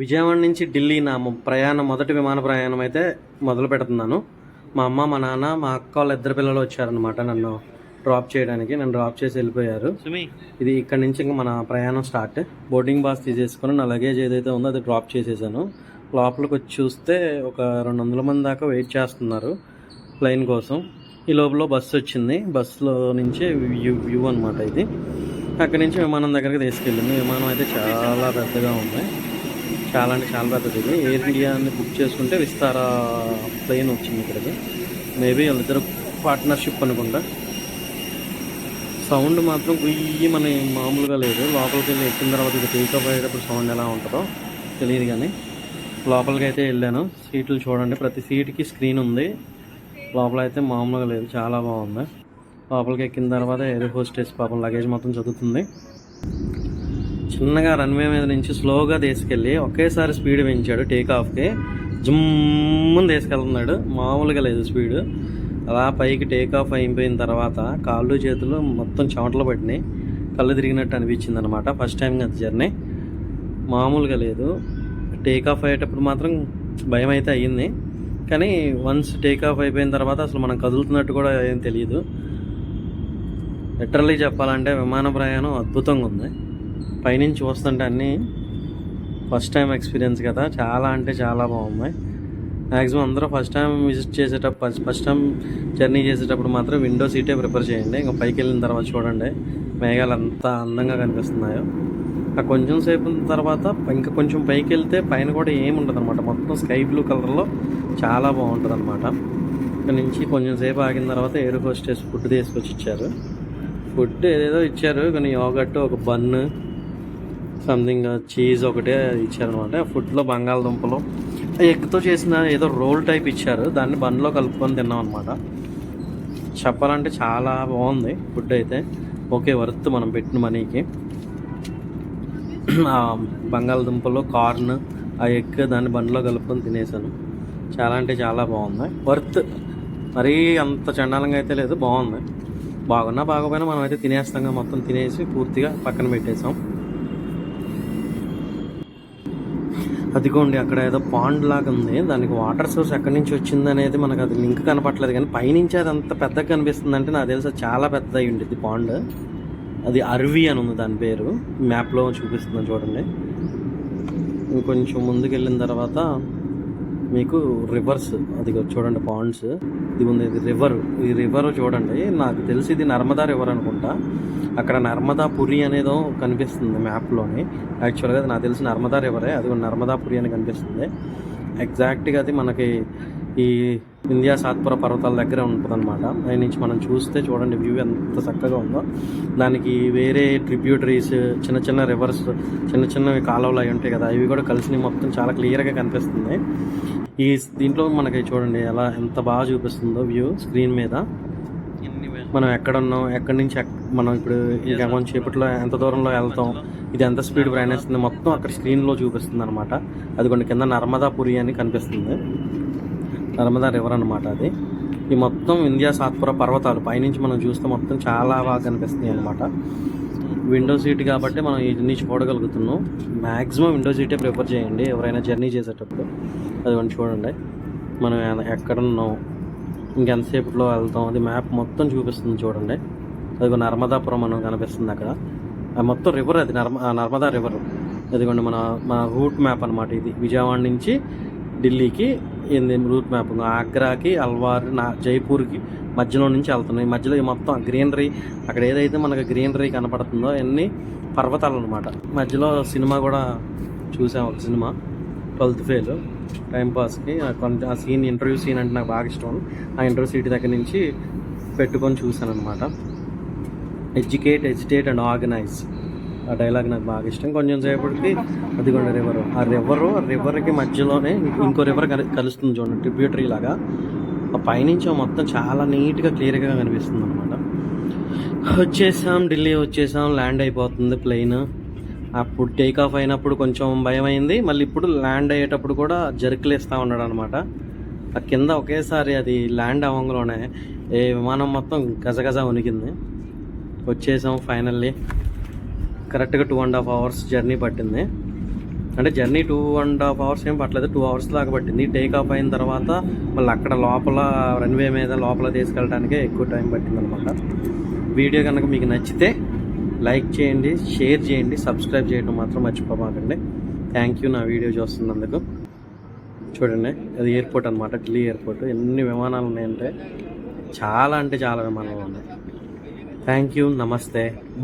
విజయవాడ నుంచి ఢిల్లీ నా ప్రయాణం మొదటి విమాన ప్రయాణం అయితే మొదలు పెడుతున్నాను. మా అమ్మ మా నాన్న మా అక్క వాళ్ళ ఇద్దరు పిల్లలు వచ్చారనమాట నన్ను డ్రాప్ చేయడానికి. నన్ను డ్రాప్ చేసి వెళ్ళిపోయారు. ఇది ఇక్కడ నుంచి ఇంకా మన ప్రయాణం స్టార్ట్. బోర్డింగ్ బాస్ తీసేసుకొని నా లగేజ్ ఏదైతే ఉందో అది డ్రాప్ చేసేసాను. లోపలికి వచ్చి చూస్తే ఒక రెండు వందల మంది దాకా వెయిట్ చేస్తున్నారు ప్లైన్ కోసం. ఈ లోపల బస్సు వచ్చింది. బస్సులో నుంచే వ్యూ వ్యూ అనమాట ఇది. అక్కడి నుంచి విమానం దగ్గరికి తీసుకెళ్ళింది. విమానం అయితే చాలా పెద్దగా ఉంది. చాలా అంటే చాలా పెద్దది. ఇది ఎయిర్ ఇండియాని బుక్ చేసుకుంటే విస్తారా ప్లేన్ వచ్చింది ఇక్కడికి. మేబీ వాళ్ళిద్దరు పార్ట్నర్షిప్ అనుకుంటా. సౌండ్ మాత్రం గుయ్యి మన మామూలుగా లేదు. లోపలికి వెళ్ళి ఎక్కిన తర్వాత ఇది టేక్ అయ్యేటప్పుడు సౌండ్ ఎలా ఉంటుందో తెలియదు కానీ లోపలికి అయితే వెళ్ళాను. సీట్లు చూడండి. ప్రతి సీట్కి స్క్రీన్ ఉంది. లోపల అయితే మామూలుగా లేదు. చాలా బాగుంది. లోపలికి ఎక్కిన తర్వాత ఎయిర్ హోస్టెస్ పాపం లగేజ్ మొత్తం చదువుతుంది. చిన్నగా రన్వే మీద నుంచి స్లోగా తీసుకెళ్ళి ఒకేసారి స్పీడ్ పెంచాడు టేక్ ఆఫ్కి జుమ్ముని తీసుకెళ్తున్నాడు. మామూలుగా లేదు స్పీడ్ అలా పైకి టేక్ ఆఫ్ అయిపోయిన తర్వాత కాళ్ళు చేతులు మొత్తం చెమటలు పట్టినాయి. కళ్ళు తిరిగినట్టు అనిపించింది అనమాట ఫస్ట్ టైం కదా జర్నీ మామూలుగా లేదు. టేక్ ఆఫ్ అయ్యేటప్పుడు మాత్రం భయం అయితే అయ్యింది. కానీ వన్స్ టేక్ ఆఫ్ అయిపోయిన తర్వాత అసలు మనం కదులుతున్నట్టు కూడా ఏం తెలియదు. లిటరలీ చెప్పాలంటే విమాన ప్రయాణం అద్భుతంగా ఉంది. పైనుంచి వస్తుంటే అన్నీ ఫస్ట్ టైం ఎక్స్పీరియన్స్ కదా. చాలా అంటే చాలా బాగున్నాయి. మ్యాక్సిమం అందరూ ఫస్ట్ టైం విజిట్ చేసేటప్పుడు ఫస్ట్ టైం జర్నీ చేసేటప్పుడు మాత్రం విండో సీటే ప్రిఫర్ చేయండి. ఇంకా పైకి వెళ్ళిన తర్వాత చూడండి. మేఘాలు అంత అందంగా కనిపిస్తున్నాయో. ఆ కొంచెం సేపు తర్వాత ఇంకా కొంచెం పైకి వెళ్తే పైన కూడా ఏమి ఉండదు అనమాట మొత్తం స్కై బ్లూ కలర్లో చాలా బాగుంటుంది అనమాట ఇక్కడ నుంచి కొంచెం సేపు ఆగిన తర్వాత ఎయిర్ హోస్టెస్ ఫుడ్ తీసుకొచ్చి ఇచ్చారు. ఫుడ్ ఏదేదో ఇచ్చారు. కానీ యోగట్టు ఒక బన్ సంథింగ్ చీజ్ ఒకటే ఇచ్చారనమాట. ఫుడ్లో బంగాళదుంపలు. ఎగ్తో చేసిన ఏదో రోల్ టైప్ ఇచ్చారు. దాన్ని బండ్లో కలుపుకొని తిన్నాం అనమాట చెప్పాలంటే చాలా బాగుంది ఫుడ్ అయితే. ఓకే వర్త్ మనం పెట్టిన మనీకి. బంగాళదుంపలు కార్న్ ఆ ఎగ్ దాన్ని బండ్లో కలుపుకొని తినేసాను. చాలా అంటే చాలా బాగుంది. వర్త్ మరీ అంత చండాలంగా అయితే లేదు బాగుంది. బాగున్నా బాగోపోయినా మనం అయితే తినేస్తాం మొత్తం తినేసి పూర్తిగా పక్కన పెట్టేసాం. అదిగోండి అక్కడ ఏదో పాండ్ లాగా ఉంది. దానికి వాటర్ సోర్స్ ఎక్కడి నుంచి వచ్చింది అనేది మనకు అది లింక్ కనపట్లేదు కానీ పైనుంచి అది అంత పెద్దగా కనిపిస్తుంది అంటే నాకు తెలుసు చాలా పెద్ద అయి ఉంటుంది పాండ్ అది అర్వి అని ఉంది దాని పేరు. మ్యాప్లో చూపిస్తుంది చూడండి. ఇంకొంచెం ముందుకు వెళ్ళిన తర్వాత మీకు రివర్స్ అది చూడండి పాండ్స్ ఇది ఉంది ఇది రివర్ ఈ రివర్ చూడండి నాకు తెలిసి ఇది నర్మదా రివర్ అనుకుంటా. అక్కడ నర్మదా పురి అనేదో కనిపిస్తుంది మ్యాప్లోని యాక్చువల్గా అది నాకు తెలిసి నర్మదా రివరే అది నర్మదా పురి అని కనిపిస్తుంది. ఎగ్జాక్ట్గా అది మనకి ఈ ఇండియా సాత్పుర పర్వతాల దగ్గర ఉంటుంది అనమాట దాని నుంచి మనం చూస్తే చూడండి వ్యూ ఎంత చక్కగా ఉందో. దానికి వేరే ట్రిబ్యూటరీస్ చిన్న చిన్న రివర్స్ చిన్న చిన్నవి కాలువలు అవి ఉంటాయి కదా ఇవి కూడా కలిసి మొత్తం చాలా క్లియర్గా కనిపిస్తుంది ఈ దీంట్లో మనకి చూడండి ఎలా ఎంత బాగా చూపిస్తుందో వ్యూ స్క్రీన్ మీద. మనం ఎక్కడ ఉన్నాం ఎక్కడి నుంచి మనం ఇప్పుడు ఇంకా కొంచెం సేపట్లో ఎంత దూరంలో వెళ్తాం ఇది ఎంత స్పీడ్ ప్రయాణిస్తుంది మొత్తం అక్కడ స్క్రీన్లో చూపిస్తుంది అనమాట అది కొన్ని కింద నర్మదాపురి అని కనిపిస్తుంది. నర్మదా రివర్ అనమాట అది. ఈ మొత్తం ఇండియా సాత్పుర పర్వతాలు పైనుంచి మనం చూస్తే మొత్తం చాలా బాగా కనిపిస్తుంది అనమాట విండో సీట్ కాబట్టి మనం ఇటు నుంచి చూడగలుగుతున్నాం. మ్యాక్సిమం విండో సీటే ప్రిఫర్ చేయండి ఎవరైనా జర్నీ చేసేటప్పుడు. అది కొంచెం చూడండి. మనం ఎక్కడున్నాం ఇంకెంతసేపులో వెళ్తాం? అది మ్యాప్ మొత్తం చూపిస్తుంది చూడండి. అది నర్మదాపురం మనం కనిపిస్తుంది అక్కడ. అది మొత్తం రివర్ అది నర్మ నర్మదా రివర్ అదిగోండి మన మన రూట్ మ్యాప్ అనమాట ఇది. విజయవాడ నుంచి ఢిల్లీకి ఏంది రూట్ మ్యాప్ ఆగ్రాకి అల్వార్ నా జైపూర్కి మధ్యలో నుంచి వెళ్తున్నాయి మధ్యలో మొత్తం గ్రీనరీ అక్కడ ఏదైతే మనకు గ్రీనరీ కనపడుతుందో అన్నీ పర్వతాలు అనమాట మధ్యలో సినిమా కూడా చూసాం ఒక సినిమా. Twelfth fail. టైంపాస్కి కొంచెం ఆ సీన్ ఇంటర్వ్యూ సీన్ అంటే నాకు బాగా ఇష్టం. ఆ ఇంటర్వ్యూ సీట్ దగ్గర నుంచి పెట్టుకొని చూశాను అనమాట ఎడ్యుకేట్ ఎడ్యుటేట్ అండ్ ఆర్గనైజ్. ఆ డైలాగ్ నాకు బాగా ఇష్టం. కొంచెం సేపటికి అదిగోండి రివర్ ఆ రివరు ఆ రివర్కి మధ్యలోనే ఇంకో రివర్ కలుస్తుంది చూడండి ట్రిబ్యూటరీ లాగా. ఆ పైనుంచి మొత్తం చాలా నీట్గా క్లియర్గా కనిపిస్తుంది అనమాట వచ్చేసాం ఢిల్లీ వచ్చేసాం ల్యాండ్ అయిపోతుంది ప్లెయిన్ అప్పుడు టేక్ ఆఫ్ అయినప్పుడు కొంచెం భయం అయింది మళ్ళీ ఇప్పుడు ల్యాండ్ అయ్యేటప్పుడు కూడా జర్కులేస్తూ ఉన్నాడు అనమాట ఆ కింద ఒకేసారి అది ల్యాండ్ అవ్వంగలోనే ఏ విమానం మొత్తం గజగజ ఉనికింది వచ్చేసాం ఫైనల్లీ కరెక్ట్గా two and half hours journey పట్టింది. అంటే journey two and half hours ఏం పట్టలేదు టూ అవర్స్ దాకా పట్టింది. టేక్ ఆఫ్ అయిన తర్వాత మళ్ళీ అక్కడ లోపల రన్వే మీద లోపల తీసుకెళ్ళడానికే ఎక్కువ టైం పట్టింది అనమాట వీడియో కనుక మీకు నచ్చితే లైక్ చేయండి షేర్ చేయండి సబ్స్క్రైబ్ చేయడం మాత్రం మర్చిపోమాకండి. థ్యాంక్ యూ నా వీడియో చూస్తున్నందుకు. చూడండి అది ఎయిర్పోర్ట్ అనమాట ఢిల్లీ ఎయిర్పోర్ట్ ఎన్ని విమానాలు ఉన్నాయంటే చాలా అంటే చాలా విమానాలు ఉన్నాయి. థ్యాంక్ యూ నమస్తే బాయ్